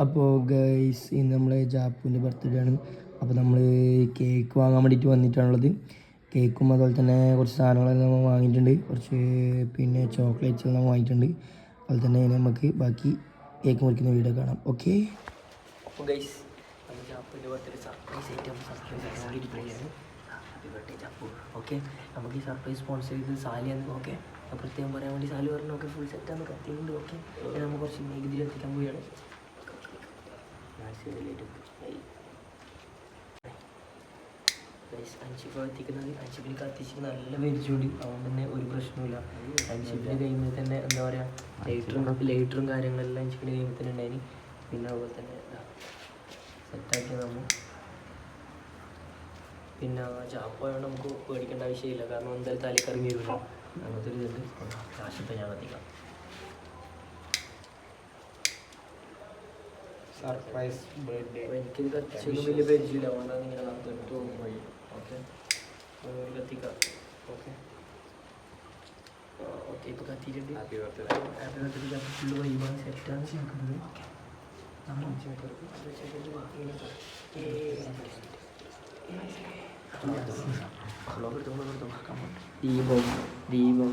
അപ്പോൾ ഗൈസ് ഇന്ന് നമ്മൾ ജാപ്പുവിന്റെ ബർത്ത്ഡേ ആണ്. അപ്പോൾ നമ്മൾ കേക്ക് വാങ്ങാൻ വേണ്ടിയിട്ട് വന്നിട്ടാണുള്ളത്. കേക്കും അതുപോലെ തന്നെ കുറച്ച് സാധനങ്ങളെല്ലാം നമ്മൾ വാങ്ങിയിട്ടുണ്ട്. കുറച്ച് പിന്നെ ചോക്ലേറ്റ്സ് എല്ലാം വാങ്ങിയിട്ടുണ്ട്. അതുപോലെ തന്നെ നമുക്ക് ബാക്കി കേക്ക് മുറിക്കുന്ന വീഡിയോ കാണാം. ഓക്കെ അപ്പോൾ ഗൈസ് നമ്മൾ ജാപ്പുവിന്റെ ബർത്ത്ഡേ സർപ്രൈസ് ആയിട്ട് സർപ്രൈസ് വേണ്ടിയിരിക്കുകയാണ് ഹാപ്പി ബർത്ത്ഡേ ജാപ്പു. ഓക്കെ നമുക്ക് ഈ സർപ്രൈസ് സ്പോൺസർ ചെയ്തത് സാലിയാണ്. ഓക്കെ പ്രത്യേകം പറയാൻ വേണ്ടി സാലി പറഞ്ഞു. ഓക്കെ ഫുൾ സെറ്റാണ് കത്തിയുണ്ട് ഓക്കെ നമുക്ക് കുറച്ച് നികുതിയിൽ എത്തിക്കാൻ പോവുകയാണ്. അൻഷിഫ് എത്തിക്കുന്നത് അൻഷിഫിന് കത്തിച്ചിട്ട് നല്ല വലിച്ചുകൊണ്ട് അതുകൊണ്ട് തന്നെ ഒരു പ്രശ്നമില്ല അൻഷിഫിന്റെ കയ്യിൽ തന്നെ എന്താ പറയുക ലൈറ്ററും ലൈറ്ററും കാര്യങ്ങളെല്ലാം അൻഷിഫിന്റെ കയ്യിൽ തന്നെ ഉണ്ടായിന്. പിന്നെ അതുപോലെ തന്നെ സെറ്റാക്കി നമ്മൾ പിന്നെ ചാപ്പോയോണ്ട് നമുക്ക് പേടിക്കേണ്ട ആവശ്യമില്ല. കാരണം എന്തായാലും തലക്കറങ്ങി വരില്ല അങ്ങനത്തെ ഒരു ഇതുണ്ട്. കാശിപ്പോൾ ഞാൻ കത്തിക്കാം. സർപ്രൈസ് ബർത്ത്ഡേ എനിക്ക് കത്തിച്ചൊന്നും വലിയ പരിചയമില്ല. അതുകൊണ്ടാണ് ഇങ്ങനെ നടത്തിട്ട് പോയി ഓക്കെ. കത്തിക്കാം. ഓക്കെ. ഓക്കെ ഇപ്പോൾ കത്തിയിട്ടുണ്ട്. Happy birthday happy birthday full വൈബാണ് സെറ്റാണ് ചെയ്യുന്നത് ദീപം ദീപം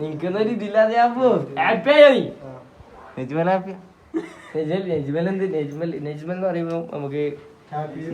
നിനക്കൊന്നും ഇതില്ലാതെ അപ്പോ ഹാപ്പി ആയോ. നീ നെജ്മൽ ഹാപ്പി നെജ്മൽ എന്ത്? നെജ്മൽ നെജ്മൽ എന്ന് പറയുമ്പോൾ നമുക്ക്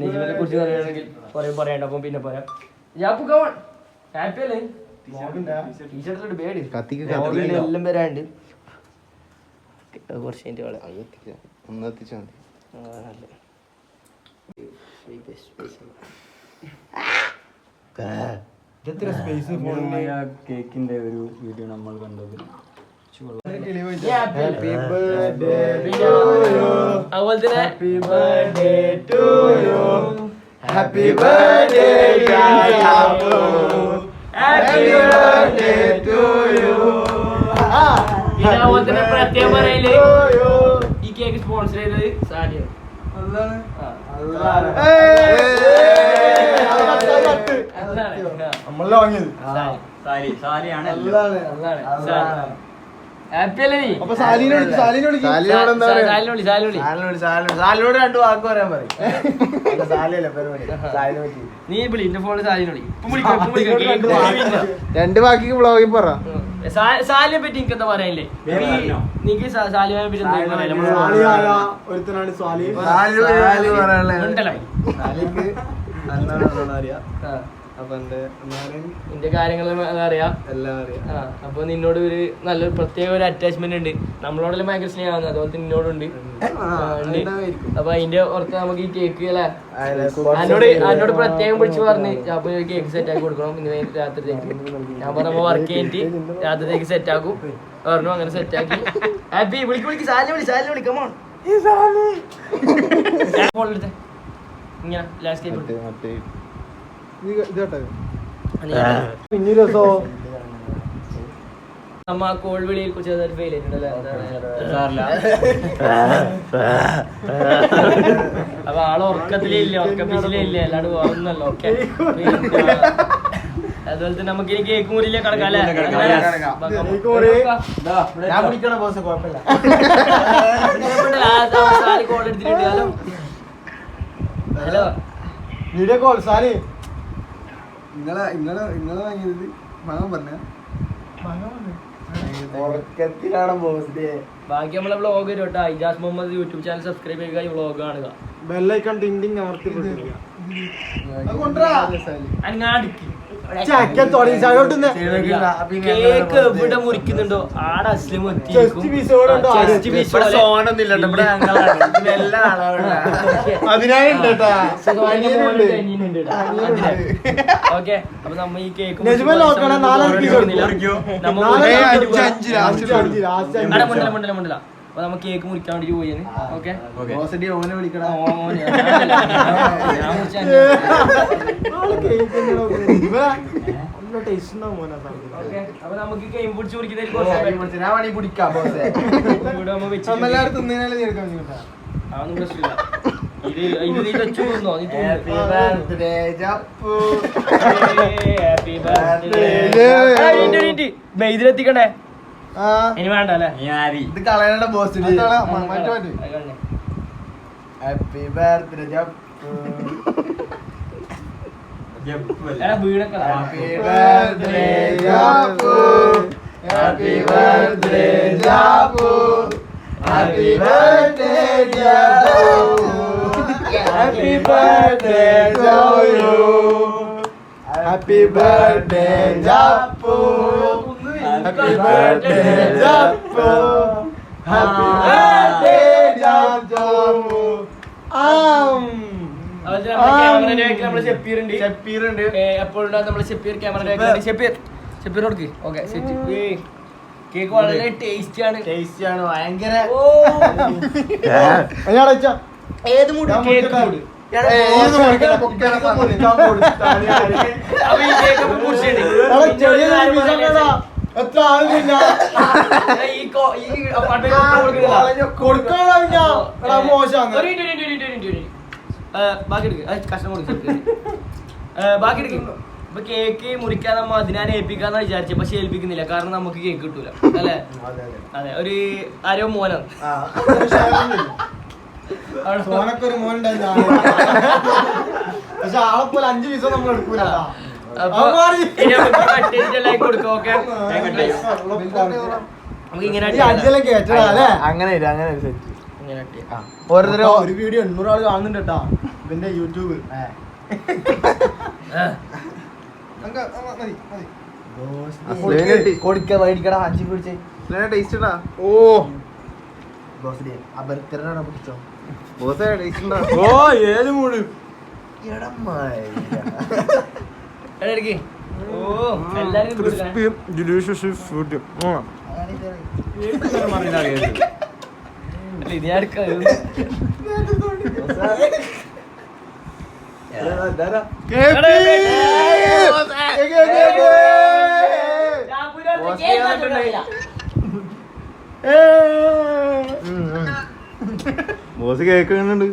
നെജ്മലിനെ കുറിച്ച് പറയുകയാണെങ്കിൽ കുറെ പറയണ്ട അപ്പം പിന്നെ പറയാം. ജാപ്പു കവൺ ഹാപ്പി അല്ലേ? ടീഷർട്ടിലോട്ട് പേടി എല്ലാം വരാണ്ട്. കുറച്ച് അതിന്റെ കള ഒന്ന് എത്തിച്ചാൽ മതി. എത്ര സ്പേസ് കേക്കിന്റെ ഒരു വീഡിയോ നമ്മൾ കണ്ടത്. ഹാപ്പി ബർത്ത്ഡേ അതുപോലെ തന്നെ happy birthday to you happy birthday happy birthday to you ഇതാ അതുപോലെ തന്നെ പ്രത്യേകം പറയൽ ഈ കേക്ക് സ്പോൺസർ ചെയ്തത് സാരിയാണ്. നമ്മളെ വാങ്ങിയത്? സാലിനോട് രണ്ട് വാക്ക് പറയാൻ പറയും. നീ വിളി എന്റെ ഫോണിൽ. രണ്ട് വാക്കി. ബ്ലോഗിൽ പറ. സാലിനെ പറ്റി എനിക്ക് എന്താ പറയാനില്ലേ? വേറെ പറഞ്ഞോ? നിനക്ക് സാ- സാലിനെ പറ്റി ഒരുത്തനാണ് സ്വാലി ഉണ്ടല്ലോ. അപ്പൊ എന്റെ എന്നാലും നിന്റെ കാര്യങ്ങൾ അറിയാം. എല്ലാം അറിയാം. ആ അപ്പൊ നിന്നോട് ഒരു നല്ലൊരു പ്രത്യേക ഒരു അറ്റാച്ച്മെന്റ് ഉണ്ട്. നമ്മളോടെല്ലാം ഭയങ്കര സ്നേഹമാണ്. അതുപോലെ നിന്നോടുണ്ട്. അപ്പൊ അതിന്റെ ഓർത്ത് നമുക്ക് ഈ കേക്ക് അല്ലേ എന്നോട് എന്നോട് പ്രത്യേകം വിളിച്ച് പറഞ്ഞ് അപ്പൊ കേക്ക് സെറ്റ് ആക്കി കൊടുക്കണം. ഇന്ന് രാത്രിയിലേക്ക് രാത്രിത്തേക്ക്. ഞാൻ പറഞ്ഞു വർക്ക് കഴിഞ്ഞിട്ട് രാത്രിയിലേക്ക് സെറ്റ് ആക്കും. പറഞ്ഞു അങ്ങനെ സെറ്റ് ആക്കി. ഹാപ്പി വിളിക്ക് വിളിക്ക്. സാലിനെ വിളി സാലിനെ വിളി. കമോൺ ഇങ്ങനെ ലാസ്റ്റ് മറ്റേ രസോ? നമ്മ ആ കോൾ വിളിയിൽ കുറിച്ച് ഫെയിൽ ആയിട്ടുണ്ടല്ലേ അപ്പൊ ആൾ ഉറക്കത്തിലേ ഇല്ല ഉറക്കപ്പിച്ചിലേ ഇല്ല അല്ലാണ്ട് പോകുന്നല്ലോ ഓക്കെ അതുപോലെ തന്നെ നമുക്ക് ഇനി കേക്ക് മുറിയിലേക്ക് കടക്കാം അല്ലേ? കേക്ക് മുറി. ഞാൻ പിടിക്കണ ബോസ് കുഴപ്പമില്ല. ഹലോ. Video call Sali. നിങ്ങളെ നിങ്ങളെ നിങ്ങളെ വാങ്ങിയത് മകൻ പറഞ്ഞ. ഉറക്കത്തിലാണ് ബോസ് ഡേ ബാക്കി നമ്മളെ വ്ളോഗ് വരും കേട്ടോ. Ijas Muhammad YouTube channel subscribe ചെയ്യുക ഈ വ്ളോഗ് കാണുക. ബെല്ലൈക്കൺ ടിങ് ടിങ് അമർത്തി അങ്ങാടിക്ക് കേക്ക് എവിടെ മുറിക്കുന്നുണ്ടോ? ആടെ അസ്ലിം ഓക്കെ അപ്പൊ നമ്മ ഈ കേക്ക്. മുണ്ടല മുണ്ടല മുണ്ടല. അപ്പൊ നമ്മ കേക്ക് മുറിക്കാൻ വേണ്ടി പോയിന് ഓക്കെ? ഓനെ. അപ്പൊ നമുക്ക് ഗെയിം പിടിച്ച് മുറിക്കുന്നതിൽ കുറച്ച് ഞാൻ വേണമെങ്കിൽ പിടിക്കാം ബോസേ. ഇവിടെ നമ്മ വെച്ച് നമ്മളെല്ലാവരും തിന്നതിനാലേ നീ എടുക്കാൻ വേണ്ടി അതൊന്നും പ്രശ്നമില്ല. ഇത് ഇത് നീ വെച്ചു തിന്നോ നീ happy birthday Jappu happy Birthday. മെയ്തിലെത്തിക്കണ്ടേ ആ ഇനി വേണ്ട അല്ലേ നീ ആരി ഇത് കളയണ ബോസിന് അത് കളയാം. മ- മാറ്റി മാറ്റി. അത് കളഞ്ഞേ. ഹാപ്പി ബർത്ത്ഡേ ജപ്പു എടാ വീണൊക്കെ happy birthday Jappu happy birthday Jappu happy birthday Jappu happy birthday to you happy birthday Jappu Happy birthday Jappu happy birthday Jappu ആം അതുപോലെ നമ്മുടെ ക്യാമറയുടെ ബാക്കിൽ നമ്മുടെ ഷെപ്പീർ ഉണ്ട്. ഷപ്പീറുണ്ട് എപ്പോഴും നമ്മുടെ ഷെപ്പീർ ക്യാമറ ഷെപ്പീർ ഷെപ്പീർ കൊടുക്ക്. ഓക്കെ കേക്ക് വളരെ ടേസ്റ്റി ആണ്. ടേസ്റ്റി ആണ് ഭയങ്കര. ഏത് മൂഡ് കേക്ക് മൂഡ് ഏത് എത്ര ആളില്ല. കൊടുക്കാനാ പിന്നെ എടാ ബാക്കി എടുക്ക്. ഇപ്പൊ കേക്ക് മുറിക്കാൻ നമ്മ അതിനാനെ ഏൽപ്പിക്കാന്ന് വിചാരിച്ചു പക്ഷെ ഏൽപ്പിക്കുന്നില്ല. കാരണം നമുക്ക് കേക്ക് കിട്ടൂല. അല്ലെ? അതെ ഒരു ആരോ മോനാണ്. സോനക്ക് ഒരു മോൻ പക്ഷെ ആളെ പോലെ അഞ്ചു ദിവസം നമ്മൾ എടുക്കൂല. അങ്ങനെ അങ്ങനെ. ഓരോരുത്തരും ഒരു വീഡിയോ എണ്ണൂറ് ആൾ കാണുന്നുണ്ട് കേട്ടാ. ഇവന്റെ യൂട്യൂബ്. കൊടുക്ക. മേടിക്കടാ അഞ്ചി പിടിച്ച്. ടേസ്റ്റ് ഓ. ബോസ് ആ ബർഗറിനാണ് പിടിച്ചോ? ബോസ് ടേസ്റ്റ് ഉണ്ടാ ഓ ഏത് മൂട്? എടാ, ഡിലീഷ്യസ് ഫുഡ് അല്ല, ഇത് ഞാൻ എടുക്കാം. ഇത് എടാ, എടാ, രാഹുലിനകത്ത് കേക്ക് കണ്ടിട്ടില്ല. ബോസ് കേക്കുന്നുണ്ട്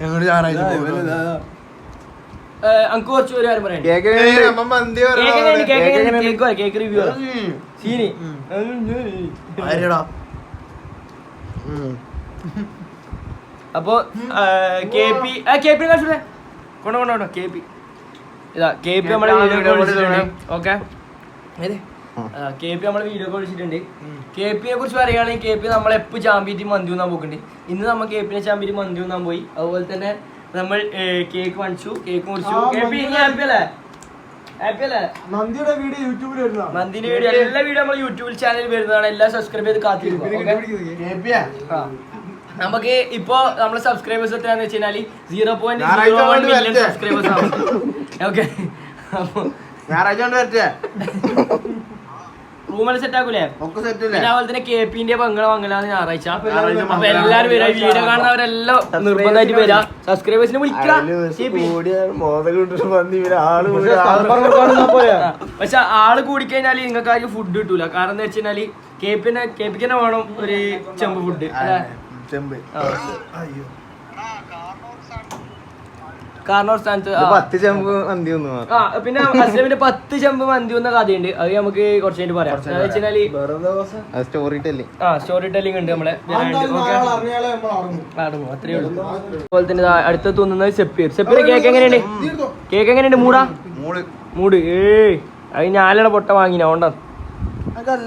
ഞങ്ങൾ ഞായറാഴ്ച അനക്ക് കുറച്ച് ഒരു കാര്യം പറയാനുണ്ട്. കേക്ക് മന്തി കേക്ക് എങ്ങനെയുണ്ട്? കേക്ക് എങ്ങനെയുണ്ട്? കേക്ക് റിവ്യൂ സീനി ആരെടാ? അപ്പൊ കെ പി കെ പി കാണിച്ചേ കൊണ്ടോ കൊണ്ടോ കെ പി. ഇതാ K P call okay. K P നമ്മളെ വീഡിയോ കഴിച്ചിട്ടുണ്ട് വിളിച്ചിട്ടുണ്ട്. കെ പിയെ കുറിച്ച് പറയുകയാണെങ്കിൽ കെ പി നമ്മളെ എപ്പോൾ ചാമ്പ്യറ്റ് മന്തി ഒന്നാൻ പോക്കുന്നുണ്ട് ഇന്ന് നമ്മൾ കെ പിന്നെ ചാമ്പ്യറ്റ് മന്തി ഒന്നാൻ പോയി. അതുപോലെ തന്നെ നമ്മൾ കേക്ക് വാങ്ങിച്ചു. കേക്ക് മുറിച്ചു. കെ പി ഹാപ്പി അല്ലേ? ഹാപ്പി അല്ലേ? നന്ദിയുടെ വീഡിയോ യൂട്യൂബിൽ വരുന്നതാണ്. മന്തിന്റെ വീഡിയോ എല്ലാ വീഡിയോ നമ്മൾ യൂട്യൂബിൽ ചാനലിൽ വരുന്നതാണ്. എല്ലാം സബ്സ്ക്രൈബ് ചെയ്ത് കാത്തിരിക്കും okay? കേപ്പിയാ ആ. നമുക്ക് ഇപ്പോ നമ്മളെ സബ്സ്ക്രൈബേഴ്സ് എത്രയാന്ന് വെച്ച് കഴിഞ്ഞാൽ zero point zero one million subscribers ആണ്. ഓക്കെ ഞായറാഴ്ച കൊണ്ട് വരട്ടെ. റൂമെല്ലാം സെറ്റ് ആക്കൂലേ? ഒക്കെ സെറ്റ് പിന്നെ അല്ലേ അതുപോലെ തന്നെ കെ പിന്റെ പങ്കള ബംഗളാന്ന് ഞായറാഴ്ച. അപ്പൊ. എല്ലാരും വരാ വീഡിയോ കാണുന്നവരെല്ലാം നിർബന്ധമായിട്ട് വരാ സബ്സ്ക്രൈബേഴ്സിനെ വിളിക്കാം പക്ഷെ ആൾ കൂടിക്കഴിഞ്ഞാൽ നിങ്ങൾക്ക് ആർക്കും ഫുഡ് കിട്ടൂല. കാരണം എന്താ വെച്ചാൽ കഴിഞ്ഞാൽ കെ പിന്നെ കെ പിക്ക് തന്നെ വേണം ഒരു ചെമ്പ് ഫുഡ് ചെമ്പ്. കാരണം സ്ഥാനത്ത് ആ. പത്ത് ചെമ്പ് മന്തി ഒന്ന് ആ പിന്നെ അസ്ലമിന്റെ പത്ത് ചെമ്പ് മന്തി വന്ന കഥയുണ്ട്. അത് നമുക്ക് കുറച്ച് കഴിഞ്ഞിട്ട് പറയാം. എന്താ വെച്ചാൽ സ്റ്റോറി ടെല്ലി ആ സ്റ്റോറി ടെല്ലിംഗ് ഉണ്ട് നമ്മളെ. നടന്നു അത്രേ ഉള്ളൂ. അതുപോലെ തന്നെ ദാ അടുത്ത തോന്നുന്നത് സെപ്പീർ. സെപ്പീർ കേക്ക് എങ്ങനെയുണ്ട്? കേക്ക് എങ്ങനെയുണ്ട്? മൂടാ? മൂൾ മൂട്. ഏയ് അത് ഞാലട പൊട്ട വാങ്ങിന ഓണ്ട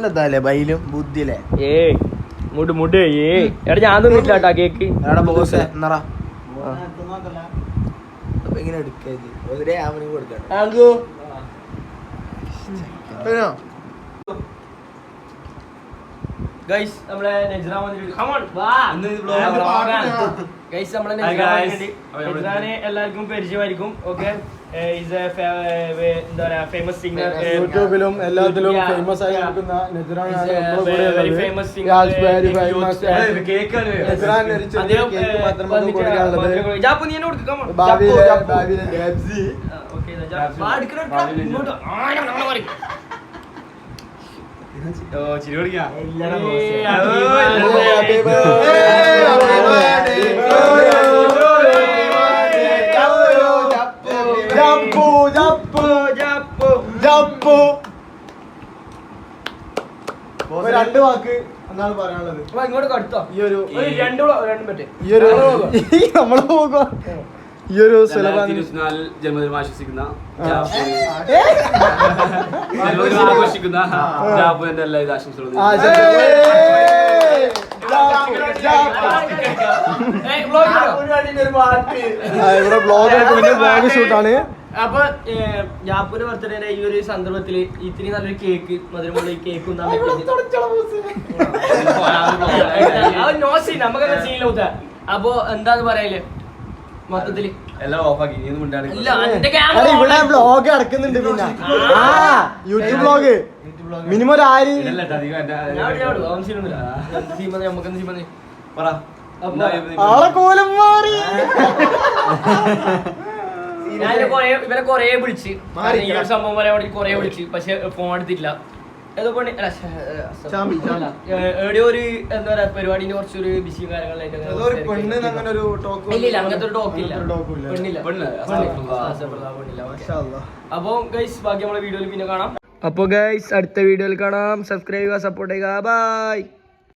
അതല്ലേ ബൈലും ബുദ്ധിയില്ലേ? ഏയ് മുട് മുട്. ഏയ്. എടാ ഞാൻ തിന്നിട്ടില്ല കേട്ടാ കേക്ക് എടാ ബോസ് എന്നറാ. ഇങ്ങനെ എടുക്കരുത് ഒരേ ആവണി കൊടുക്കണം ഗൈസ് നമ്മളെ നെജ്റ വന്നിട്ട് കമോൺ on, വാ. ഗൈസ് നമ്മളെ guys. എല്ലാവർക്കും പരിചയമായിരിക്കും. ഓക്കെ ഈസ് എന്താ പറയാ ഫേമസ് സിംഗർ യൂട്യൂബിലും എല്ലാത്തിലും ഫേമസ് ആയി. നിൽക്കുന്ന നെജ്റാനാണ് He's a നമ്മുടെ കൂടെ very ഉള്ളത്. famous singer, Yeah, it's very famous. youth, cake Najran ഒരു ചെറിയ അദ്ദേഹം കേക്ക് മാത്രം നമുക്ക് വന്നിട്ട് കൊടുക്കാനുള്ളത്. ജാപ്പു നീ എന്നെ കൊടുക്ക്, come on. ഭാവിയിലെ രണ്ട് വാക്ക് എന്നാണ് പറയാനുള്ളത്. ഇങ്ങോട്ട് കടുത്തോ. ഈ ഒരു ഒരു രണ്ടു രണ്ടും പറ്റേ ഈ ഒരു നമ്മൾ പോകുക ഈ ഒരു ജന്മദിനം ആശംസിക്കുന്ന ആഘോഷിക്കുന്ന എല്ലാ ഇത് ആശംസകളും ഇവിടെ ബ്ലോഗ് പിന്നെ ബ്ലോഗ് ഷൂട്ടാണ് അപ്പൊ ജാപ്പൂര് ബർത്ത്ഡേയുടെ ഈ ഒരു സന്ദർഭത്തിൽ ഇത്തിരി നല്ലൊരു കേക്ക് മധുരമുള്ള ഈ കേക്ക് നമുക്ക് സീനില്ല അപ്പൊ എന്താന്ന് പറയൽ? മൊത്തത്തിൽ. എല്ലാം ഓഫാക്കി ഇവിടെ ബ്ലോഗ് അടക്കുന്നുണ്ട് പിന്നെ. ആ. യൂട്യൂബ് ബ്ലോഗ് മിനിമം ഒരു ആയിരം? ആളെ കോലം മാറി. ഇവരെ കൊറേ വിളിച്ച്. സംഭവം പറയാൻ വേണ്ടി കൊറേ വിളിച്ച്. പക്ഷെ ഫോൺ എടുത്തില്ല ഏതോ പണി. എവിടെയോ ഒരു എന്താ പറയാ പരിപാടിന്റെ കുറച്ചൊരു ബിസി കാര്യങ്ങളായിട്ട് ഒരു അങ്ങനത്തെ. പെണ്ണില്ല. പെണ്ണില്ല. അപ്പൊ ഗൈസ് ബാക്കി നമ്മളെ വീഡിയോയിൽ പിന്നെ കാണാം. അപ്പൊ ഗൈസ് അടുത്ത വീഡിയോയിൽ കാണാം. സബ്സ്ക്രൈബ് ചെയ്യുക സപ്പോർട്ട് ചെയ്യുക. ബൈ